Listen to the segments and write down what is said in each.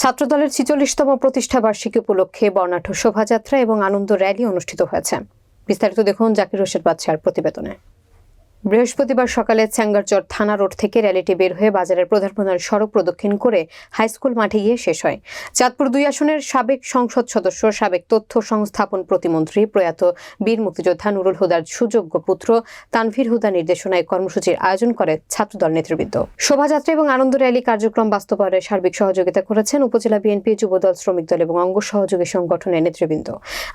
ছাত্রদলের ছিচল্লিশতম প্রতিষ্ঠা বার্ষিকী উপলক্ষে বর্ণাঢ্য শোভাযাত্রা এবং আনন্দ র্যালি অনুষ্ঠিত হয়েছে। বিস্তারিত দেখুন জাকির হোসেন বাদশার প্রতিবেদনে। বৃহস্পতিবার সকালে চ্যাঙ্গারচর থানা রোড থেকে র্যালিটি বের হয়ে বাজারের প্রধান প্রধান সড়ক প্রদক্ষিণ করে হাইস্কুল মাঠে গিয়ে শেষ হয়। চাঁদপুর দুই আসনের সাবেক সংসদ সদস্য, সাবেক তথ্য সংস্থাপন প্রতিমন্ত্রী প্রয়াত বীর মুক্তিযোদ্ধা নুরুল হুদার সুযোগ্য পুত্র তানভীর হুদা নির্দেশনায় কর্মসূচির আয়োজন করে ছাত্রদল নেতৃবৃন্দ। শোভাযাত্রা এবং আনন্দ র্যালি কার্যক্রম বাস্তবায়নে সার্বিক সহযোগিতা করেছেন উপজেলা বিএনপি যুবদল, শ্রমিক দল এবং অঙ্গ সহযোগী সংগঠনের নেতৃবৃন্দ।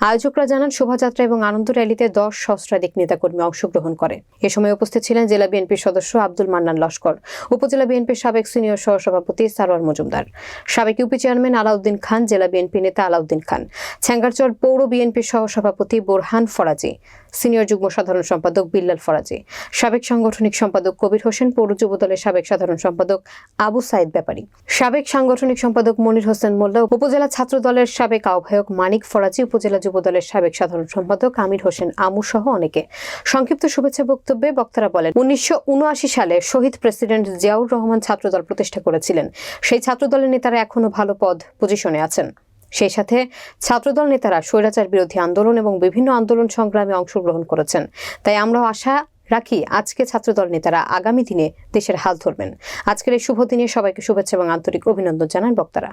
আয়োজকরা জানান, শোভাযাত্রা এবং আনন্দ র্যালিতে দশ সহস্রাধিক নেতাকর্মী অংশগ্রহণ করে। এ সময় উপস্থিত ছিলেন জেলা বিএনপির সদস্য আব্দুল মান্নান লস্কর, উপজেলা বিএনপির সাবেক সিনিয়র সহসভাপতি সারোয়ার মজুমদার, সাবেক ইউপি চেয়ারম্যান আলাউদ্দিন খান, জেলা বিএনপি নেতা আলাউদ্দিন খান ছ্যাঙ্গারচর পৌর বিএনপির সহসভাপতি বোরহান ফরাজি সিনিয়র যুগ্ম সাধারণ সম্পাদক বিল্লাল ফরাজি, সাবেক সাংগঠনিক সম্পাদক কবির হোসেন, পৌর যুবদলের সাবেক সাধারণ সম্পাদক আবু সাইদ ব্যাপারী, সাবেক সাংগঠনিক সম্পাদক মনির হোসেন মোল্লা, উপজেলা ছাত্র দলের সাবেক আহ্বায়ক মানিক ফরাজি, উপজেলা যুবদলের সাবেক সাধারণ সম্পাদক আমির হোসেন আমু সহ অনেকে। সংক্ষিপ্ত শুভেচ্ছা বক্তব্যে বক্তারা বলেন, উনিশশো উনআশি সালে শহীদ প্রেসিডেন্ট জিয়াউর রহমান ছাত্রদল প্রতিষ্ঠা করেছিলেন। সেই ছাত্রদলের নেতারা এখনও ভালো পদ পজিশনে আছেন। সেই সাথে ছাত্রদল নেতারা স্বৈরাচার বিরোধী আন্দোলন এবং বিভিন্ন আন্দোলন সংগ্রামে অংশগ্রহণ করেছেন। তাই আমরাও আশা রাখি আজকে ছাত্রদল নেতারা আগামী দিনে দেশের হাল ধরবেন। আজকের এই শুভ দিনে সবাইকে শুভেচ্ছা এবং আন্তরিক অভিনন্দন জানান বক্তারা।